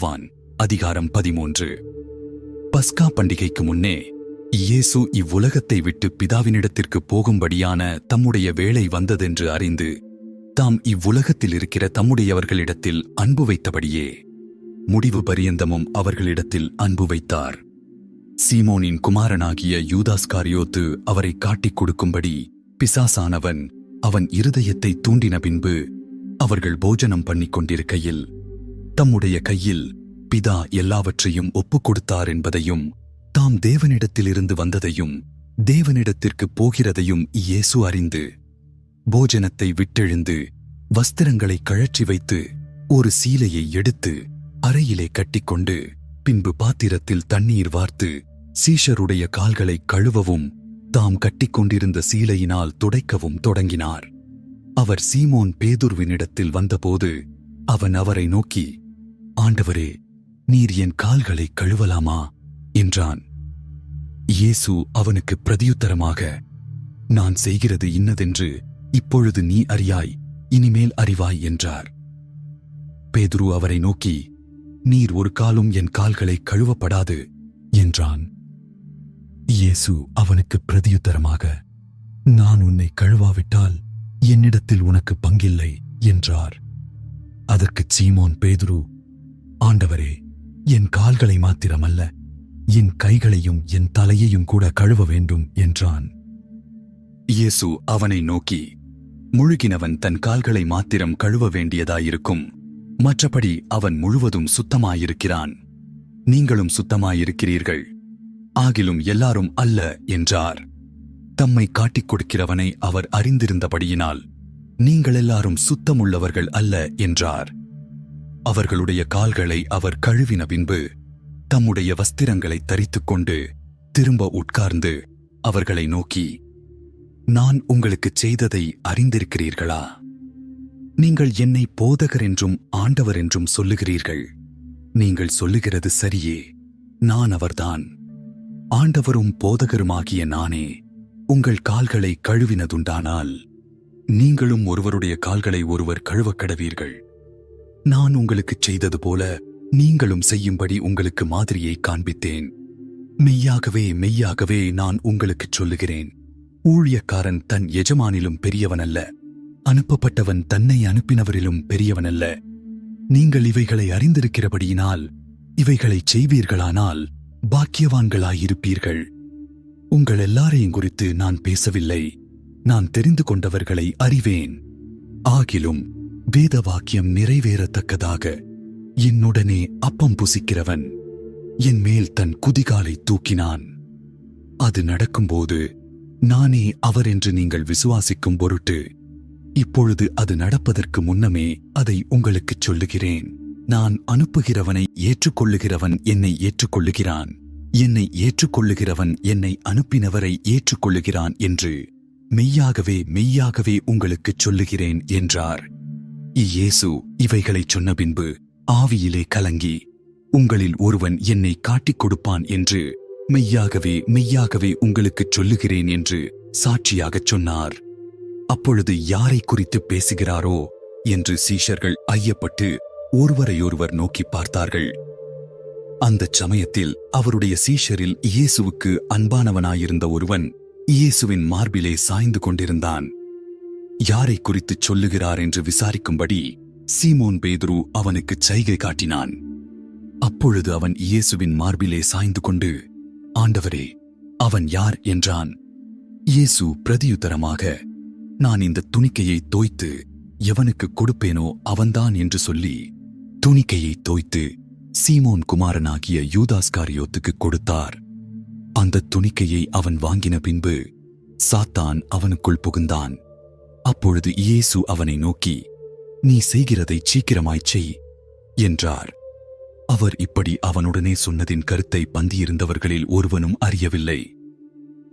யோவான் அதிகாரம் பதிமூன்று. பஸ்கா பண்டிகைக்கு முன்னே இயேசு இவ்வுலகத்தை விட்டு பிதாவினிடத்திற்கு போகும்படியான தம்முடைய வேலை வந்ததென்று அறிந்து தாம் இவ்வுலகத்தில் இருக்கிற தம்முடையவர்களிடத்தில் அன்பு வைத்தபடியே முடிவு பரியந்தமும் அவர்களிடத்தில் அன்பு வைத்தார். சீமோனின் குமாரனாகிய யூதாஸ்காரியோத்து அவரை காட்டிக் கொடுக்கும்படி பிசாசானவன் அவன் இருதயத்தை தூண்டின பின்பு அவர்கள் போஜனம் பண்ணிக் கொண்டிருக்கையில் தம்முடைய கையில் பிதா எல்லாவற்றையும் ஒப்புக் கொடுத்தார் என்பதையும் தாம் தேவனிடத்திலிருந்து வந்ததையும் தேவனிடத்திற்கு போகிறதையும் இயேசு அறிந்து போஜனத்தை விட்டெழுந்து வஸ்திரங்களை கழற்றி வைத்து ஒரு சீலையை எடுத்து அறையிலே கட்டிக்கொண்டு பின்பு பாத்திரத்தில் தண்ணீர் வார்த்து சீஷருடைய கால்களை கழுவவும் தாம் கட்டிக்கொண்டிருந்த சீலையினால் துடைக்கவும் தொடங்கினார். அவர் சீமோன் பேதுருவினிடத்தில் வந்தபோது அவன் அவரை நோக்கி ஆண்டவரே நீர் என் கால்களை கழுவலாமா? என்றான். இயேசு அவனுக்கு பிரதியுத்தரமாக நான் செய்கிறது இன்னதென்று இப்பொழுது நீ அறியாய் இனிமேல் அறிவாய் என்றார். பேதுரு அவரை நோக்கி நீர் ஒரு காலும் என் கால்களை கழுவப்படாது என்றான். இயேசு அவனுக்கு பிரதியுத்தரமாக நான் உன்னை கழுவாவிட்டால் என்னிடத்தில் உனக்கு பங்கில்லை என்றார். அதற்குச் சீமோன் பேதுரு ஆண்டவரே என் கால்களை மாத்திரமல்ல என் கைகளையும் என் தலையையும் கூட கழுவ வேண்டும் என்றான். இயேசு அவனை நோக்கி முழுகினவன் தன் கால்களை மாத்திரம் கழுவ வேண்டியதாயிருக்கும். மற்றபடி அவன் முழுவதும் சுத்தமாயிருக்கிறான். நீங்களும் சுத்தமாயிருக்கிறீர்கள். ஆகிலும் எல்லாரும் அல்ல என்றார். தம்மை காட்டிக் கொடுக்கிறவனை அவர் அறிந்திருந்தபடியினால் நீங்கள் எல்லாரும் சுத்தமுள்ளவர்கள் அல்ல என்றார். அவர்களுடைய கால்களை அவர் கழுவின பின்பு தம்முடைய வஸ்திரங்களை தரித்துக் கொண்டு திரும்ப உட்கார்ந்து அவர்களை நோக்கி நான் உங்களுக்குச் செய்ததை அறிந்திருக்கிறீர்களா? நீங்கள் என்னை போதகர் என்றும் ஆண்டவர் என்றும் சொல்லுகிறீர்கள். நீங்கள் சொல்லுகிறது சரியே நான் அவர்தான். ஆண்டவரும் போதகருமாகிய நானே உங்கள் கால்களை கழுவினதுண்டானால் நீங்களும் ஒருவருடைய கால்களை ஒருவர் கழுவக் கடவீர்கள் நான் உங்களுக்குச் செய்தது போல நீங்களும் செய்யும்படி உங்களுக்கு மாதிரியை காண்பித்தேன். மெய்யாகவே மெய்யாகவே நான் உங்களுக்குச் சொல்லுகிறேன். ஊழியக்காரன் தன் எஜமானிலும் பெரியவனல்ல. அனுப்பப்பட்டவன் தன்னை அனுப்பினவரிலும் பெரியவனல்ல. நீங்கள் இவைகளை அறிந்திருக்கிறபடியினால் இவைகளைச் செய்வீர்களானால் பாக்கியவான்களாயிருப்பீர்கள். உங்கள் எல்லாரையும் குறித்து நான் பேசவில்லை. நான் தெரிந்து கொண்டவர்களை அறிவேன். ஆகிலும் வேத வாக்கியம் நிறைவேறத்தக்கதாக என்னுடனே அப்பம் புசிக்கிறவன் என் மேல் தன் குதிகாலை தூக்கினான். அது நடக்கும்போது நானே அவர் என்று நீங்கள் விசுவாசிக்கும் பொருட்டு இப்பொழுது அது நடப்பதற்கு முன்னமே அதை உங்களுக்குச் சொல்லுகிறேன். நான் அனுப்புகிறவனை ஏற்றுக்கொள்ளுகிறவன் என்னை ஏற்றுக்கொள்ளுகிறான். என்னை ஏற்றுக்கொள்ளுகிறவன் என்னை அனுப்பினவரை ஏற்றுக்கொள்ளுகிறான் என்று மெய்யாகவே மெய்யாகவே உங்களுக்குச் சொல்லுகிறேன் என்றார். இயேசு இவைகளைச் சொன்ன பின்பு ஆவியிலே கலங்கி உங்களில் ஒருவன் என்னை காட்டிக் கொடுப்பான் என்று மெய்யாகவே மெய்யாகவே உங்களுக்குச் சொல்லுகிறேன் என்று சாட்சியாகச் சொன்னார். அப்பொழுது யாரை குறித்து பேசுகிறாரோ என்று சீஷர்கள் ஐயப்பட்டு ஒருவரையொருவர் நோக்கி பார்த்தார்கள். அந்தச் சமயத்தில் அவருடைய சீஷரில் இயேசுவுக்கு அன்பானவனாயிருந்த ஒருவன் இயேசுவின் மார்பிலே சாய்ந்து கொண்டிருந்தான். யாரை குறித்துச் சொல்லுகிறார் என்று விசாரிக்கும்படி சீமோன் பேதுரு அவனுக்கு சைகை காட்டினான். அப்பொழுது அவன் இயேசுவின் மார்பிலே சாய்ந்து கொண்டு ஆண்டவரே அவன் யார்? என்றான். இயேசு பிரதியுத்தரமாக நான் இந்த துணிக்கையை தோய்த்து எவனுக்கு கொடுப்பேனோ அவன்தான் என்று சொல்லி துணிக்கையை தோய்த்து சீமோன் குமாரனாகிய யூதாஸ்காரியோத்துக்கு கொடுத்தார். அந்த துணிக்கையை அவன் வாங்கின பின்பு சாத்தான் அவனுக்குள் புகுந்தான். அப்பொழுது இயேசு அவனை நோக்கி நீ செய்கிறதை சீக்கிரமாய்ச் செய் என்றார். அவர் இப்படி அவனுடனே சொன்னதின் கருத்தை பந்தியிருந்தவர்களில் ஒருவனும் அறியவில்லை.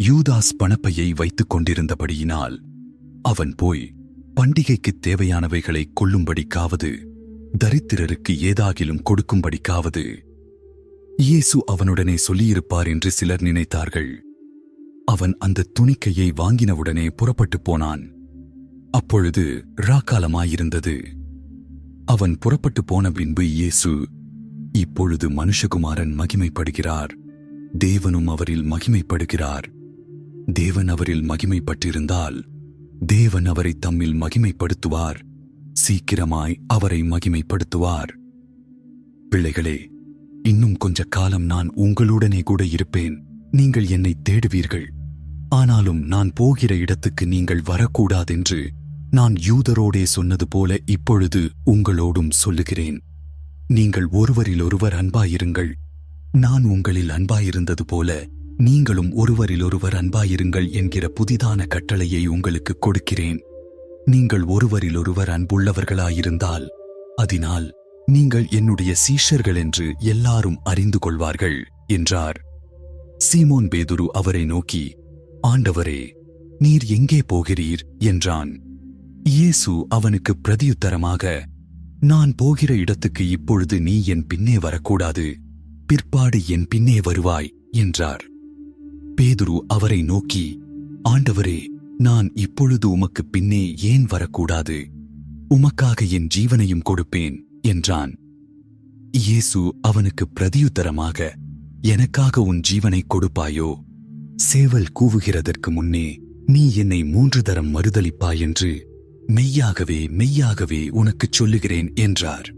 யூதாஸ் பணப்பையை வைத்துக் கொண்டிருந்தபடியினால் அவன் போய் பண்டிகைக்குத் தேவையானவைகளை கொள்ளும்படிக்காவது தரித்திரருக்கு ஏதாகிலும் கொடுக்கும்படிக்காவது இயேசு அவனுடனே சொல்லியிருப்பார் என்று சிலர் நினைத்தார்கள். அவன் அந்த துணிக்கையை வாங்கினவுடனே புறப்பட்டுப் போனான். அப்பொழுது ராக்காலமாயிருந்தது. அவன் புறப்பட்டு போன பின்பு இயேசு இப்பொழுது மனுஷகுமாரன் மகிமைப்படுகிறார். தேவனும் அவரில் மகிமைப்படுகிறார். தேவன் அவரில் மகிமைப்பட்டிருந்தால் தேவன் அவரை தம்மில் மகிமைப்படுத்துவார். சீக்கிரமாய் அவரை மகிமைப்படுத்துவார். பிள்ளைகளே இன்னும் கொஞ்ச காலம் நான் உங்களுடனே கூட இருப்பேன். நீங்கள் என்னை தேடுவீர்கள். ஆனாலும் நான் போகிற இடத்துக்கு நீங்கள் வரக்கூடாதென்று நான் யூதரோடே சொன்னது போல இப்பொழுது உங்களோடும் சொல்லுகிறேன். நீங்கள் ஒருவரிலொருவர் அன்பாயிருங்கள். நான் உங்களில் அன்பாயிருந்தது போல நீங்களும் ஒருவரிலொருவர் அன்பாயிருங்கள் என்கிற புதிதான கட்டளையை உங்களுக்கு கொடுக்கிறேன். நீங்கள் ஒருவரிலொருவர் அன்புள்ளவர்களாயிருந்தால் அதனால் நீங்கள் என்னுடைய சீஷர்கள் என்று எல்லாரும் அறிந்து கொள்வார்கள் என்றார். சீமோன் பேதுரு அவரை நோக்கி ஆண்டவரே நீர் எங்கே போகிறீர்? என்றான். இயேசு அவனுக்கு பிரதியுத்தரமாக நான் போகிற இடத்துக்கு இப்பொழுது நீ என் பின்னே வரக்கூடாது. பிற்பாடு என் பின்னே வருவாய் என்றார். பேதுரு அவரை நோக்கி ஆண்டவரே நான் இப்பொழுது உமக்கு பின்னே ஏன் வரக்கூடாது? உமக்காக என் ஜீவனையும் கொடுப்பேன் என்றான். இயேசு அவனுக்கு பிரதியுத்தரமாக எனக்காக உன் ஜீவனை கொடுப்பாயோ? சேவல் கூவுகிறதற்கு முன்னே நீ என்னை மூன்று தரம் மறுதளிப்பாய் என்று மெய்யாகவே மெய்யாகவே உனக்குச் சொல்லுகிறேன் என்றார்.